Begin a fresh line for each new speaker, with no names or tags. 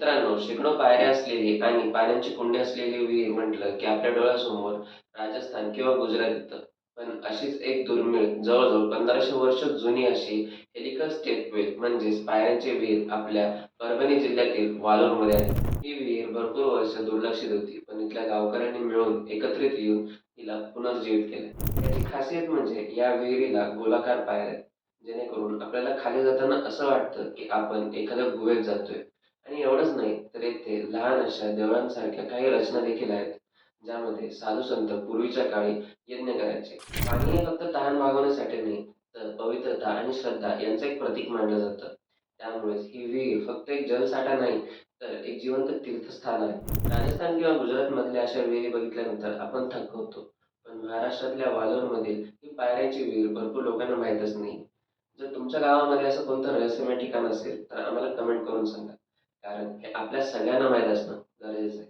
मित्रांनो शेकडो पायऱ्या असलेली आणि पाण्याची कुंडी असलेली विहीर म्हटलं की आपल्या डोळ्यासमोर राजस्थान किंवा गुजरात येतं. पण अशीच एक दुर्मिळ जवळजवळ पंधराशे वर्ष जुनी अशी हेलिकल स्टेपवेल म्हणजेच पायऱ्यांची विहीर आपल्या परभणी जिल्ह्यातील वालूरमध्ये आहे ही विहीर भरपूर वर्ष दुर्लक्षित होती पण इथल्या गावकऱ्यांनी मिळून एकत्रित येऊन तिला पुनर्जीवित केले. याची खासियत म्हणजे या विहिरीला गोलाकार पायऱ्या जेणेकरून आपल्याला खाली जाताना असं वाटतं की आपण एखाद्या गुहेत जातोय. आणि एवढंच नाही तर येथे लहान अशा देवळांसारख्या काही रचना देखील आहेत ज्यामध्ये साधू संत पूर्वीच्या काळी यज्ञ करायचे. पाणी हे फक्त तहान भागवण्यासाठी नाही तर पवित्रता आणि श्रद्धा यांचं एक प्रतीक मानलं जातं. त्यामुळेच ही विहीर फक्त एक जलसाठा नाही तर एक जिवंत तीर्थस्थान आहे. राजस्थान किंवा गुजरातमधल्या अशा विहिरी बघितल्यानंतर आपण थकवतो पण महाराष्ट्रातल्या वालोरमधील ही पायऱ्याची विहीर भरपूर लोकांना माहीतच नाही. जर तुमच्या गावामध्ये असं कोणतं रहस्यमय ठिकाण असेल तर आम्हाला कमेंट करून सांगा. कारण आपल्या सगळ्यांना माहीत असणं गरजेचं आहे.